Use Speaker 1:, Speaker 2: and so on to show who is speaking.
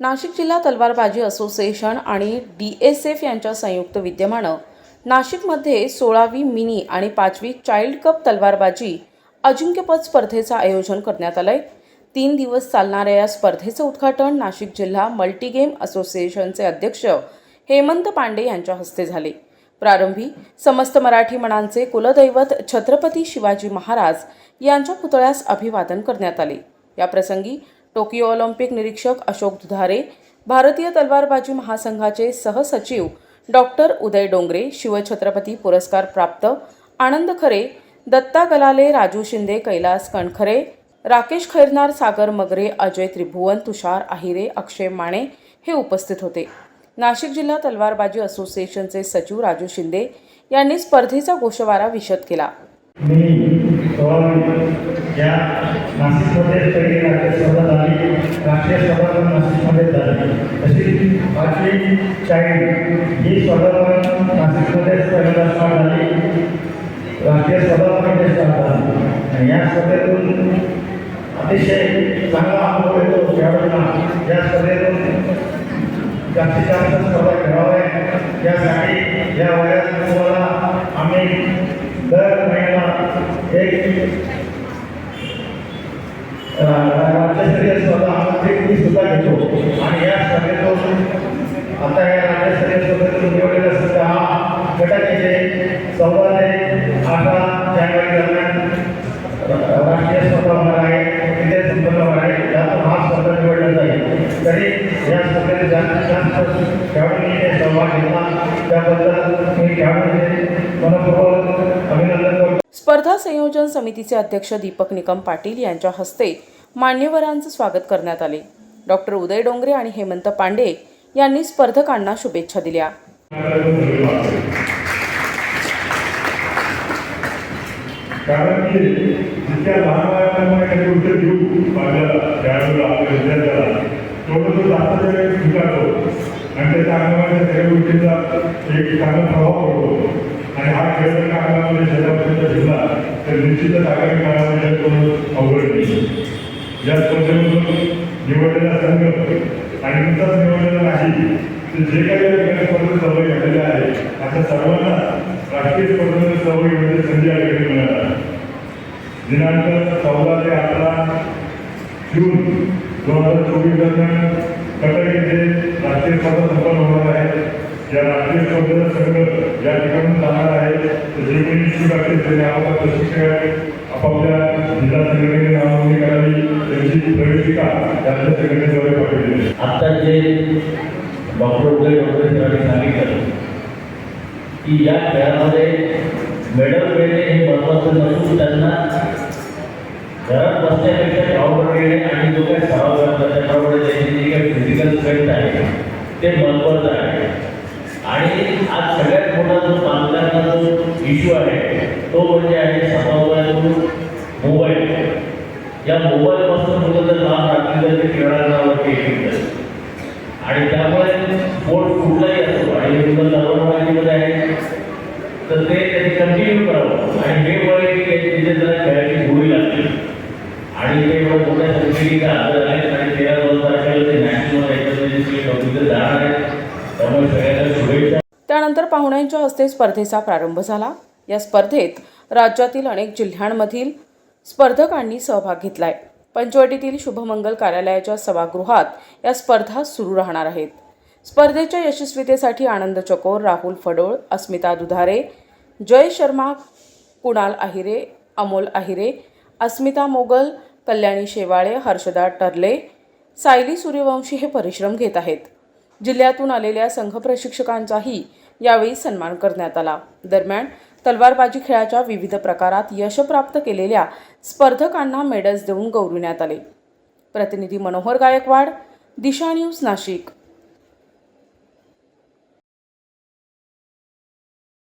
Speaker 1: नाशिक जिल्हा तलवारबाजी असोसिएशन आणि डी एस एफ यांच्या संयुक्त विद्यमानं नाशिकमध्ये सोळावी मिनी आणि पाचवी चाइल्ड कप तलवारबाजी अजिंक्यपद स्पर्धेचं आयोजन करण्यात आलंय. तीन दिवस चालणाऱ्या या स्पर्धेचं उद्घाटन नाशिक जिल्हा मल्टीगेम असोसिएशनचे अध्यक्ष हेमंत पांडे यांच्या हस्ते झाले. प्रारंभी समस्त मराठी मनांचे कुलदैवत छत्रपती शिवाजी महाराज यांच्या पुतळ्यास अभिवादन करण्यात आले. याप्रसंगी टोकियो ऑलिम्पिक निरीक्षक अशोक दुधारे भारतीय तलवारबाजी महासंघाचे सहसचिव डॉक्टर उदय डोंगरे शिवछत्रपती पुरस्कार प्राप्त आनंद खरे दत्ता गलाले राजू शिंदे कैलास कणखरे राकेश खैरनार सागर मगरे अजय त्रिभुवन तुषार आहिरे अक्षय माने हे उपस्थित होते. नाशिक जिल्हा तलवारबाजी असोसिएशनचे सचिव राजू शिंदे यांनी स्पर्धेचा गोषवारा विशद केला.
Speaker 2: या नाशिकमध्ये पहिली राज्य स्पर्धा झाली. राष्ट्रीय सभा पण नाशिकमध्ये झाली. तशी पाचवी चाईल्ड ही सभा पण नाशिकमध्येच पहिल्यांदा स्टार्ट झाली. राष्ट्रीय सभा पण इथे स्टार्ट झाली. या सभेतून अतिशय चांगला अनुभव येतो खेळाडूंना या सभेतून जास्तीत जास्त स्पर्धा घ्यावा यासाठी या वयात तुम्हाला आम्ही दर महिना एक राज्यस्तरीय स्पर्धा मी सुद्धा घेतो आणि या स्पर्धेतून आता या राज्यस्तरीय स्पर्धेतून निवडलेला सध्या हा गटाचे चौदा ते अठरा जानेवारी दरम्यान राष्ट्रीय स्पर्धा होणार आहे तिथे संपन्न होणार आहे त्यातून हा स्पर्धा निवडला जाईल तरी या स्पर्धेत जास्तीत जास्त खेळाडूंनी सहभाग घेतला त्याबद्दल मी खेळाडूंचे मनपूर्वक
Speaker 1: जिल्हा संयोजन समितीचे अध्यक्ष दीपक निकम पाटील यांच्या हस्ते मान्यवरांचं स्वागत करण्यात आले. डॉक्टर उदय डोंगरे आणि हेमंत पांडे यांनी स्पर्धकांना शुभेच्छा दिल्या.
Speaker 3: कारण की जितक्या लहान वयामध्ये काही देऊ खेळाडूला आपल्या विद्यार्थ्याला तेवढं तो जास्त स्वीकारतो. आणि त्याच्या अंगामध्ये सगळ्या गोष्टींचा एक चांगला प्रभाव पडतो. आणि हा खेळ जर का अंगामध्ये शरीरापर्यंत घेतला तर निश्चितच आगामी काळामध्ये तो अवघड नाही या स्पर्धेमधून निवडलेला संघ आणि नुकताच निवडलेला नाही तर जे काही या स्पर्धेत सहभागी झालेले आहे अशा सर्वांना राष्ट्रीय स्पर्धेमध्ये सहभागी होण्याची संधी या ठिकाणी मिळाला दिनांक चौदा ते अठरा जून दोन हजार चोवीस दरम्यान कटक येथे राष्ट्रीय स्पर्धा संपन्न होणार आहे. या राष्ट्रीय स्पर्धेचा संघ या ठिकाणी जाणार आहे. जे काही इच्छुक असतील त्यांनी आपापल्या प्रशिक्षक आपापल्या जिल्हा संघटनेने नावनोंदणी करावी. त्यांची प्रवेशिका त्यांच्या संघटनेद्वारे पाठवली
Speaker 4: आता जे डॉक्टर उदय डॉक्टर सरांनी सांगितलं की या खेळामध्ये मेडल मिळणे हे महत्त्वाचं नसून त्यांना घरात बसण्यापेक्षा ग्राउंडवर येणे आणि जो काही सराव करतात त्याच्यामुळे त्यांची जी काही फिजिकल स्ट्रेंथ आहे ते महत्त्वाचं आहे. इश्यू आहे. तो म्हणजे आहे सभावयातून मोबाईल. या मोबाईलपासून मुलं जर लांब राखली तर ते खेळाडूवरती येतील आणि त्यामुळे बोट कुठलाही असतो आणि मुलं तरुणवाडीमध्ये आहे तर ते त्यांनी कंटिन्यू करावं. आणि हे वय तिथे जरा खेळाची गोळी लागली आणि ते एवढं मोठ्या संख्येने आजार आहेत आणि तेरा दोन तारखेला ते नॅशनल एक्झामिनेशन ऑफिसर जाणार आहेत त्यामुळे सगळ्यांना शुभेच्छा.
Speaker 1: त्यानंतर पाहुण्यांच्या हस्ते स्पर्धेचा प्रारंभ झाला. या स्पर्धेत राज्यातील अनेक जिल्ह्यांमधील स्पर्धकांनी सहभाग घेतलाय. पंचवटीतील शुभमंगल कार्यालयाच्या सभागृहात या स्पर्धा सुरू राहणार आहेत. स्पर्धेच्या यशस्वीतेसाठी आनंद चकोर राहुल फडोळ अस्मिता दुधारे जय शर्मा कुणाल आहिरे अमोल आहिरे अस्मिता मोगल कल्याणी शेवाळे हर्षदा टरले सायली सूर्यवंशी हे परिश्रम घेत आहेत. जिल्ह्यातून आलेल्या संघ प्रशिक्षकांचाही यावेळी सन्मान करण्यात आला. दरम्यान तलवारबाजी खेळाच्या विविध प्रकारात यश प्राप्त केलेल्या स्पर्धकांना मेडल्स देऊन गौरविण्यात आले. प्रतिनिधी मनोहर गायकवाड दिशा न्यूज नाशिक.